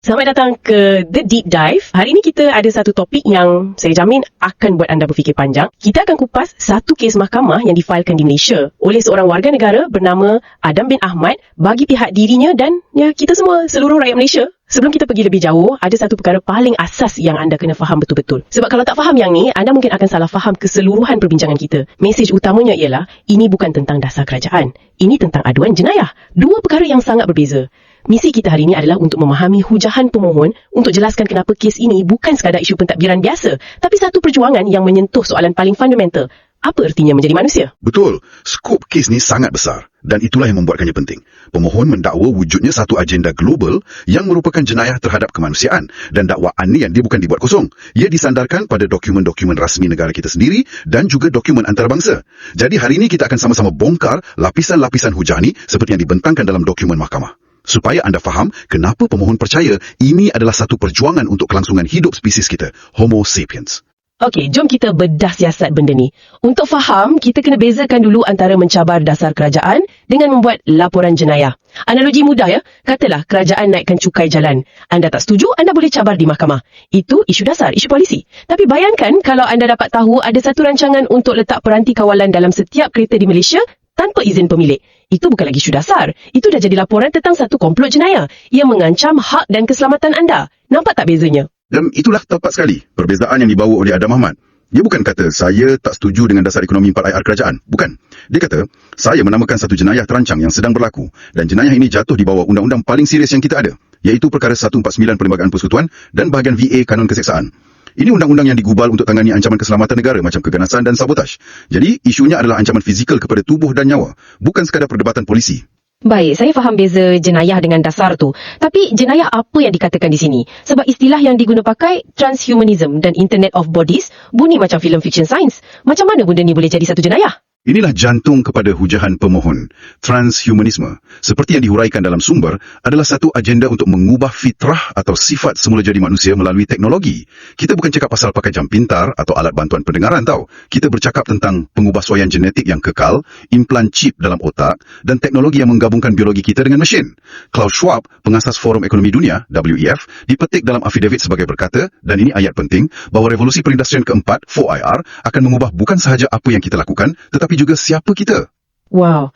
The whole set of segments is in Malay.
Selamat datang ke The Deep Dive. Hari ini kita ada satu topik yang saya jamin akan buat anda berfikir panjang. Kita akan kupas satu kes mahkamah yang difailkan di Malaysia oleh seorang warga negara bernama Adam bin Ahmad bagi pihak dirinya dan ya kita semua seluruh rakyat Malaysia. Sebelum kita pergi lebih jauh, ada satu perkara paling asas yang anda kena faham betul-betul. Sebab kalau tak faham yang ni, anda mungkin akan salah faham keseluruhan perbincangan kita. Mesej utamanya ialah, ini bukan tentang dasar kerajaan. Ini tentang aduan jenayah. Dua perkara yang sangat berbeza. Misi kita hari ini adalah untuk memahami hujahan pemohon untuk jelaskan kenapa kes ini bukan sekadar isu pentadbiran biasa, tapi satu perjuangan yang menyentuh soalan paling fundamental. Apa ertinya menjadi manusia? Betul, skop kes ni sangat besar dan itulah yang membuatkannya penting. Pemohon mendakwa wujudnya satu agenda global yang merupakan jenayah terhadap kemanusiaan dan dakwaan ni yang dia bukan dibuat kosong. Ia disandarkan pada dokumen-dokumen rasmi negara kita sendiri dan juga dokumen antarabangsa. Jadi hari ini kita akan sama-sama bongkar lapisan-lapisan hujah ni seperti yang dibentangkan dalam dokumen mahkamah supaya anda faham kenapa pemohon percaya ini adalah satu perjuangan untuk kelangsungan hidup spesies kita, Homo sapiens. Okey, jom kita bedah siasat benda ni. Untuk faham, kita kena bezakan dulu antara mencabar dasar kerajaan dengan membuat laporan jenayah. Analogi mudah ya, katalah kerajaan naikkan cukai jalan. Anda tak setuju, anda boleh cabar di mahkamah. Itu isu dasar, isu polisi. Tapi bayangkan kalau anda dapat tahu ada satu rancangan untuk letak peranti kawalan dalam setiap kereta di Malaysia tanpa izin pemilik. Itu bukan lagi isu dasar. Itu dah jadi laporan tentang satu komplot jenayah yang mengancam hak dan keselamatan anda. Nampak tak bezanya? Dan itulah tepat sekali perbezaan yang dibawa oleh Adam Ahmad. Dia bukan kata, saya tak setuju dengan dasar ekonomi 4 IR kerajaan. Bukan. Dia kata, saya menamakan satu jenayah terancang yang sedang berlaku dan jenayah ini jatuh di bawah undang-undang paling serius yang kita ada, iaitu Perkara 149 Perlembagaan Persekutuan dan bahagian VA Kanun Keseksaan. Ini undang-undang yang digubal untuk tangani ancaman keselamatan negara macam keganasan dan sabotaj. Jadi, isunya adalah ancaman fizikal kepada tubuh dan nyawa, bukan sekadar perdebatan polisi. Baik, saya faham beza jenayah dengan dasar tu. Tapi jenayah apa yang dikatakan di sini? Sebab istilah yang diguna pakai transhumanism dan Internet of Bodies bunyi macam filem fiction science. Macam mana benda ni boleh jadi satu jenayah? Inilah jantung kepada hujahan pemohon. Transhumanisme, seperti yang dihuraikan dalam sumber, adalah satu agenda untuk mengubah fitrah atau sifat semula jadi manusia melalui teknologi. Kita bukan cakap pasal pakai jam pintar atau alat bantuan pendengaran tau. Kita bercakap tentang pengubahsuaian genetik yang kekal, implan chip dalam otak dan teknologi yang menggabungkan biologi kita dengan mesin. Klaus Schwab, pengasas Forum Ekonomi Dunia, WEF, dipetik dalam afidavit sebagai berkata, dan ini ayat penting, bahawa revolusi perindustrian keempat, 4IR, akan mengubah bukan sahaja apa yang kita lakukan, tetapi tapi juga siapa kita. Wow,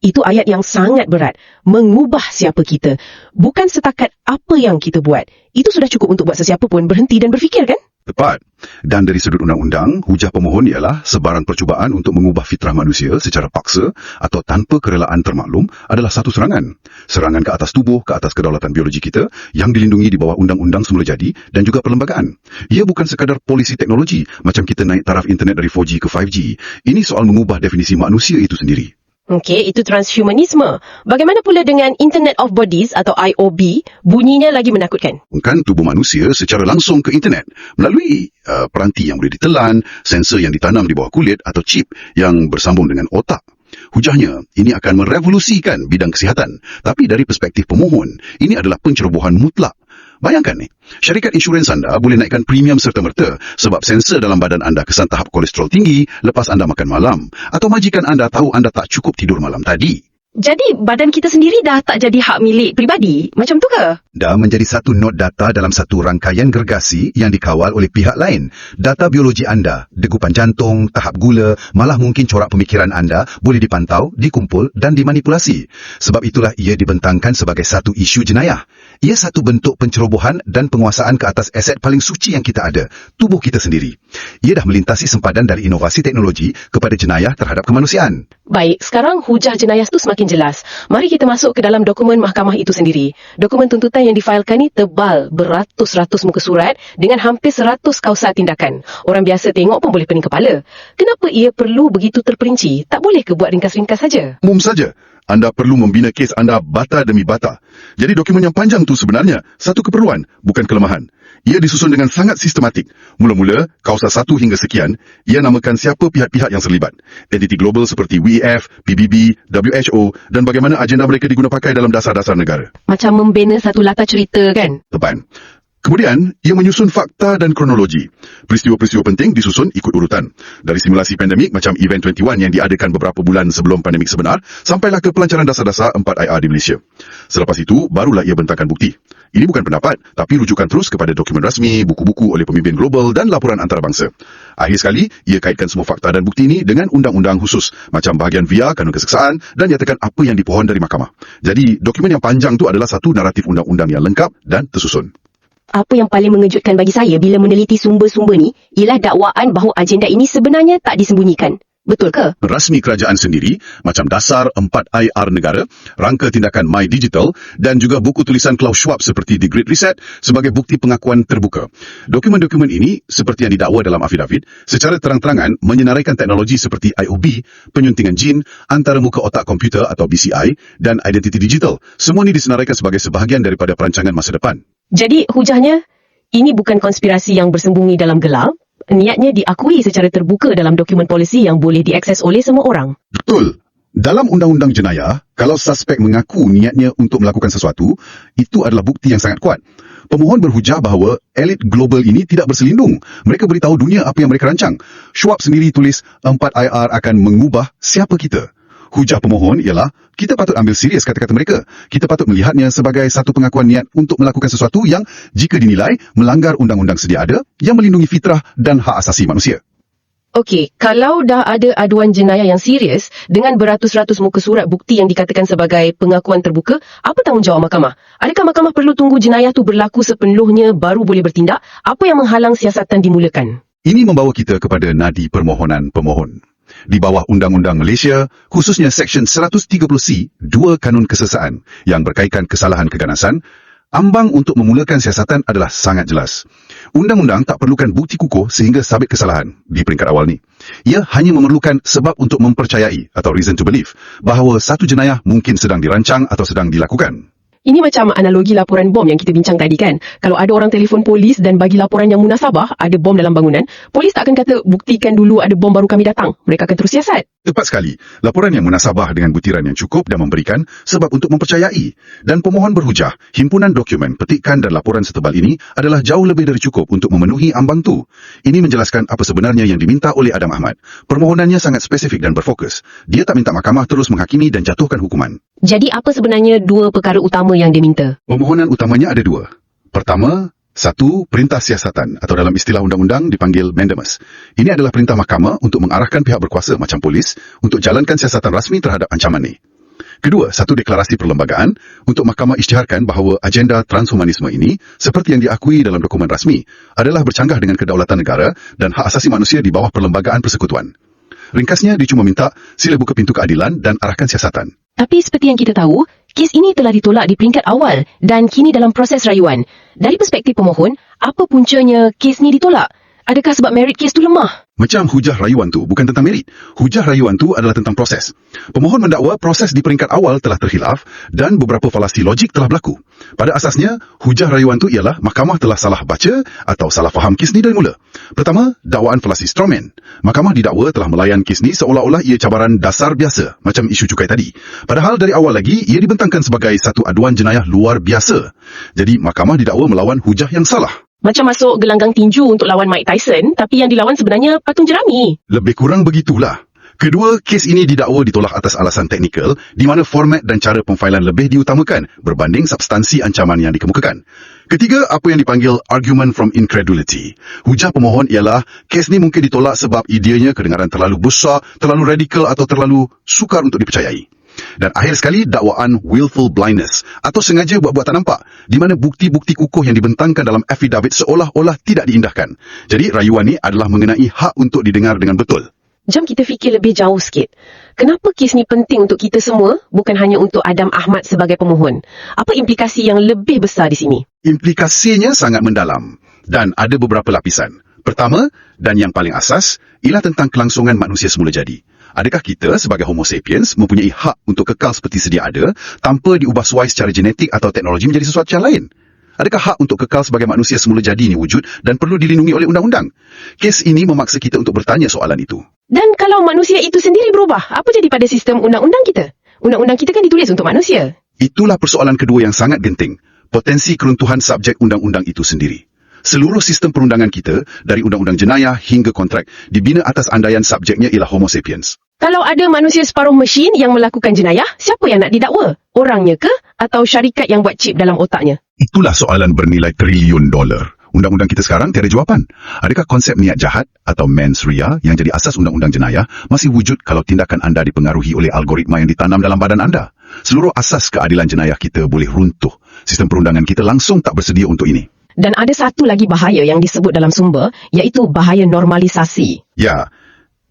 itu ayat yang sangat berat. Mengubah siapa kita. Bukan setakat apa yang kita buat. Itu sudah cukup untuk buat sesiapa pun berhenti dan berfikir kan? Tepat. Dan dari sudut undang-undang, hujah pemohon ialah sebarang percubaan untuk mengubah fitrah manusia secara paksa atau tanpa kerelaan termaklum adalah satu serangan. Serangan ke atas tubuh, ke atas kedaulatan biologi kita yang dilindungi di bawah undang-undang semula jadi dan juga perlembagaan. Ia bukan sekadar polisi teknologi macam kita naik taraf internet dari 4G ke 5G. Ini soal mengubah definisi manusia itu sendiri. Okey, itu transhumanisme. Bagaimana pula dengan Internet of Bodies atau IOB? Bunyinya lagi menakutkan. Bukan tubuh manusia secara langsung ke internet melalui uh, peranti yang boleh ditelan, sensor yang ditanam di bawah kulit atau chip yang bersambung dengan otak. Hujahnya, ini akan merevolusikan bidang kesihatan. Tapi dari perspektif pemohon, ini adalah pencerobohan mutlak. Bayangkan ni, syarikat insurans anda boleh naikkan premium serta-merta sebab sensor dalam badan anda kesan tahap kolesterol tinggi lepas anda makan malam. Atau majikan anda tahu anda tak cukup tidur malam tadi. Jadi badan kita sendiri dah tak jadi hak milik pribadi? Macam tu ke? Dah menjadi satu not data dalam satu rangkaian gergasi yang dikawal oleh pihak lain. Data biologi anda, degupan jantung, tahap gula, malah mungkin corak pemikiran anda boleh dipantau, dikumpul dan dimanipulasi. Sebab itulah ia dibentangkan sebagai satu isu jenayah. Ia satu bentuk pencerobohan dan penguasaan ke atas aset paling suci yang kita ada, tubuh kita sendiri. Ia dah melintasi sempadan dari inovasi teknologi kepada jenayah terhadap kemanusiaan. Baik, sekarang hujah jenayah itu semakin jelas. Mari kita masuk ke dalam dokumen mahkamah itu sendiri. Dokumen tuntutan yang difailkan ni tebal, beratus-ratus muka surat dengan hampir seratus kausa tindakan. Orang biasa tengok pun boleh pening kepala. Kenapa ia perlu begitu terperinci? Tak boleh ke buat ringkas-ringkas saja? Umum saja. Anda perlu membina kes anda bata demi bata. Jadi dokumen yang panjang tu sebenarnya satu keperluan, bukan kelemahan. Ia disusun dengan sangat sistematik. Mula-mula, kausa satu hingga sekian, ia namakan siapa pihak-pihak yang terlibat. Entiti global seperti WEF, PBB, WHO dan bagaimana agenda mereka diguna pakai dalam dasar-dasar negara. Macam membina satu latar cerita kan? Tepat. Kemudian, ia menyusun fakta dan kronologi. Peristiwa-peristiwa penting disusun ikut urutan. Dari simulasi pandemik macam Event 21 yang diadakan beberapa bulan sebelum pandemik sebenar, sampailah ke pelancaran dasar-dasar 4IR di Malaysia. Selepas itu, barulah ia bentangkan bukti. Ini bukan pendapat, tapi rujukan terus kepada dokumen rasmi, buku-buku oleh pemimpin global dan laporan antarabangsa. Akhir sekali, ia kaitkan semua fakta dan bukti ini dengan undang-undang khusus macam bahagian via kanun keseksaan dan nyatakan apa yang dipohon dari mahkamah. Jadi, dokumen yang panjang tu adalah satu naratif undang-undang yang lengkap dan tersusun. Apa yang paling mengejutkan bagi saya bila meneliti sumber-sumber ni ialah dakwaan bahawa agenda ini sebenarnya tak disembunyikan. Betul ke? rasmi kerajaan sendiri macam dasar 4IR negara, rangka tindakan My Digital dan juga buku tulisan Klaus Schwab seperti The Great Reset sebagai bukti pengakuan terbuka. Dokumen-dokumen ini seperti yang didakwa dalam afidavit secara terang-terangan menyenaraikan teknologi seperti IOB, penyuntingan jin, antara muka otak komputer atau BCI dan identiti digital. Semua ini disenaraikan sebagai sebahagian daripada perancangan masa depan. Jadi hujahnya, ini bukan konspirasi yang bersembunyi dalam gelap. Niatnya diakui secara terbuka dalam dokumen polisi yang boleh diakses oleh semua orang. Betul. Dalam undang-undang jenayah, kalau suspek mengaku niatnya untuk melakukan sesuatu, itu adalah bukti yang sangat kuat. Pemohon berhujah bahawa elit global ini tidak berselindung. Mereka beritahu dunia apa yang mereka rancang. Schwab sendiri tulis 4IR akan mengubah siapa kita. Hujah pemohon ialah kita patut ambil serius kata-kata mereka. Kita patut melihatnya sebagai satu pengakuan niat untuk melakukan sesuatu yang jika dinilai melanggar undang-undang sedia ada yang melindungi fitrah dan hak asasi manusia. Okey, kalau dah ada aduan jenayah yang serius dengan beratus-ratus muka surat bukti yang dikatakan sebagai pengakuan terbuka, apa tanggungjawab mahkamah? Adakah mahkamah perlu tunggu jenayah tu berlaku sepenuhnya baru boleh bertindak? Apa yang menghalang siasatan dimulakan? Ini membawa kita kepada nadi permohonan pemohon. Di bawah Undang-Undang Malaysia, khususnya Seksyen 130C, dua kanun kesesaan yang berkaitan kesalahan keganasan, ambang untuk memulakan siasatan adalah sangat jelas. Undang-undang tak perlukan bukti kukuh sehingga sabit kesalahan di peringkat awal ni. Ia hanya memerlukan sebab untuk mempercayai atau reason to believe bahawa satu jenayah mungkin sedang dirancang atau sedang dilakukan. Ini macam analogi laporan bom yang kita bincang tadi kan. Kalau ada orang telefon polis dan bagi laporan yang munasabah, ada bom dalam bangunan, polis tak akan kata buktikan dulu ada bom baru kami datang. Mereka akan terus siasat. Tepat sekali, laporan yang munasabah dengan butiran yang cukup dan memberikan sebab untuk mempercayai. Dan pemohon berhujah, himpunan dokumen, petikan dan laporan setebal ini adalah jauh lebih dari cukup untuk memenuhi ambang tu. Ini menjelaskan apa sebenarnya yang diminta oleh Adam Ahmad. Permohonannya sangat spesifik dan berfokus. Dia tak minta mahkamah terus menghakimi dan jatuhkan hukuman. Jadi apa sebenarnya dua perkara utama yang dia minta? Permohonan utamanya ada dua. Pertama, satu, perintah siasatan atau dalam istilah undang-undang dipanggil mandamus. Ini adalah perintah mahkamah untuk mengarahkan pihak berkuasa macam polis untuk jalankan siasatan rasmi terhadap ancaman ini. Kedua, satu deklarasi perlembagaan untuk mahkamah isytiharkan bahawa agenda transhumanisme ini, seperti yang diakui dalam dokumen rasmi, adalah bercanggah dengan kedaulatan negara dan hak asasi manusia di bawah perlembagaan persekutuan. Ringkasnya, dia cuma minta sila buka pintu keadilan dan arahkan siasatan. Tapi seperti yang kita tahu, kes ini telah ditolak di peringkat awal dan kini dalam proses rayuan. Dari perspektif pemohon, apa puncanya kes ni ditolak? Adakah sebab merit kes tu lemah? Macam hujah rayuan tu bukan tentang merit. Hujah rayuan tu adalah tentang proses. Pemohon mendakwa proses di peringkat awal telah terhilaf dan beberapa falasi logik telah berlaku. Pada asasnya, hujah rayuan tu ialah mahkamah telah salah baca atau salah faham kes ni dari mula. Pertama, dakwaan falasi strawman. Mahkamah didakwa telah melayan kes ni seolah-olah ia cabaran dasar biasa macam isu cukai tadi. Padahal dari awal lagi ia dibentangkan sebagai satu aduan jenayah luar biasa. Jadi mahkamah didakwa melawan hujah yang salah. Macam masuk gelanggang tinju untuk lawan Mike Tyson, tapi yang dilawan sebenarnya patung jerami. Lebih kurang begitulah. Kedua, kes ini didakwa ditolak atas alasan teknikal di mana format dan cara pemfailan lebih diutamakan berbanding substansi ancaman yang dikemukakan. Ketiga, apa yang dipanggil argument from incredulity. Hujah pemohon ialah kes ni mungkin ditolak sebab idenya kedengaran terlalu besar, terlalu radikal atau terlalu sukar untuk dipercayai. Dan akhir sekali dakwaan willful blindness atau sengaja buat-buat tak nampak di mana bukti-bukti kukuh yang dibentangkan dalam affidavit seolah-olah tidak diindahkan. Jadi rayuan ini adalah mengenai hak untuk didengar dengan betul. Jom kita fikir lebih jauh sikit. Kenapa kes ni penting untuk kita semua, bukan hanya untuk Adam Ahmad sebagai pemohon? Apa implikasi yang lebih besar di sini? Implikasinya sangat mendalam dan ada beberapa lapisan. Pertama, dan yang paling asas, ialah tentang kelangsungan manusia semula jadi. Adakah kita sebagai homo sapiens mempunyai hak untuk kekal seperti sedia ada tanpa diubah suai secara genetik atau teknologi menjadi sesuatu yang lain? Adakah hak untuk kekal sebagai manusia semula jadi ini wujud dan perlu dilindungi oleh undang-undang? Kes ini memaksa kita untuk bertanya soalan itu. Dan kalau manusia itu sendiri berubah, apa jadi pada sistem undang-undang kita? Undang-undang kita kan ditulis untuk manusia. Itulah persoalan kedua yang sangat genting. potensi keruntuhan subjek undang-undang itu sendiri. Seluruh sistem perundangan kita, dari undang-undang jenayah hingga kontrak, dibina atas andaian subjeknya ialah homo sapiens. Kalau ada manusia separuh mesin yang melakukan jenayah, siapa yang nak didakwa? Orangnya ke? Atau syarikat yang buat chip dalam otaknya? Itulah soalan bernilai triliun dolar. Undang-undang kita sekarang tiada jawapan. Adakah konsep niat jahat atau mens rea yang jadi asas undang-undang jenayah masih wujud kalau tindakan anda dipengaruhi oleh algoritma yang ditanam dalam badan anda? Seluruh asas keadilan jenayah kita boleh runtuh. Sistem perundangan kita langsung tak bersedia untuk ini. Dan ada satu lagi bahaya yang disebut dalam sumber, iaitu bahaya normalisasi. Ya,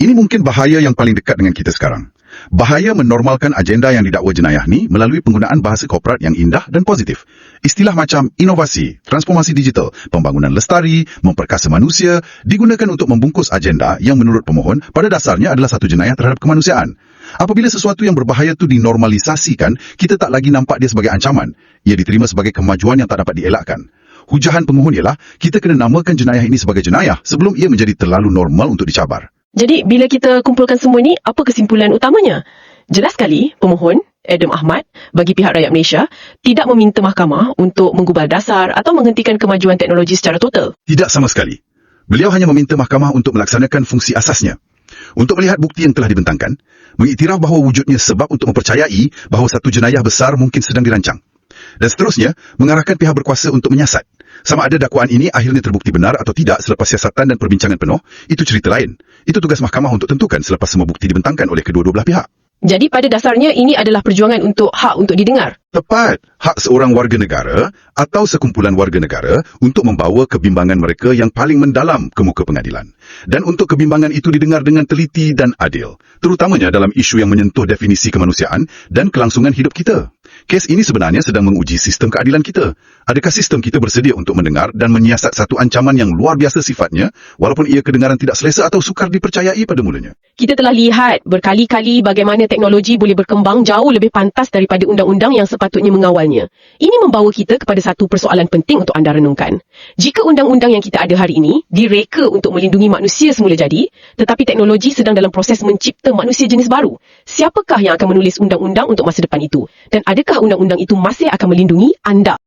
ini mungkin bahaya yang paling dekat dengan kita sekarang. Bahaya menormalkan agenda yang didakwa jenayah ni melalui penggunaan bahasa korporat yang indah dan positif. Istilah macam inovasi, transformasi digital, pembangunan lestari, memperkasa manusia digunakan untuk membungkus agenda yang menurut pemohon pada dasarnya adalah satu jenayah terhadap kemanusiaan. Apabila sesuatu yang berbahaya itu dinormalisasikan, kita tak lagi nampak dia sebagai ancaman. Ia diterima sebagai kemajuan yang tak dapat dielakkan. Hujahan pemohon ialah kita kena namakan jenayah ini sebagai jenayah sebelum ia menjadi terlalu normal untuk dicabar. Jadi, bila kita kumpulkan semua ini, apa kesimpulan utamanya? Jelas sekali, pemohon, Adam Ahmad, bagi pihak rakyat Malaysia, tidak meminta mahkamah untuk menggubal dasar atau menghentikan kemajuan teknologi secara total. Tidak sama sekali. Beliau hanya meminta mahkamah untuk melaksanakan fungsi asasnya. Untuk melihat bukti yang telah dibentangkan, mengiktiraf bahawa wujudnya sebab untuk mempercayai bahawa satu jenayah besar mungkin sedang dirancang. Dan seterusnya, mengarahkan pihak berkuasa untuk menyiasat. Sama ada dakwaan ini akhirnya terbukti benar atau tidak selepas siasatan dan perbincangan penuh, itu cerita lain. Itu tugas mahkamah untuk tentukan selepas semua bukti dibentangkan oleh kedua-dua belah pihak. Jadi pada dasarnya ini adalah perjuangan untuk hak untuk didengar. Tepat. Hak seorang warga negara atau sekumpulan warga negara untuk membawa kebimbangan mereka yang paling mendalam ke muka pengadilan. Dan untuk kebimbangan itu didengar dengan teliti dan adil. Terutamanya dalam isu yang menyentuh definisi kemanusiaan dan kelangsungan hidup kita. Kes ini sebenarnya sedang menguji sistem keadilan kita. Adakah sistem kita bersedia untuk mendengar dan menyiasat satu ancaman yang luar biasa sifatnya walaupun ia kedengaran tidak selesa atau sukar dipercayai pada mulanya? Kita telah lihat berkali-kali bagaimana teknologi boleh berkembang jauh lebih pantas daripada undang-undang yang sepatutnya mengawalnya. Ini membawa kita kepada satu persoalan penting untuk anda renungkan. Jika undang-undang yang kita ada hari ini direka untuk melindungi manusia semula jadi, tetapi teknologi sedang dalam proses mencipta manusia jenis baru, siapakah yang akan menulis undang-undang untuk masa depan itu? Dan adakah undang-undang itu masih akan melindungi anda?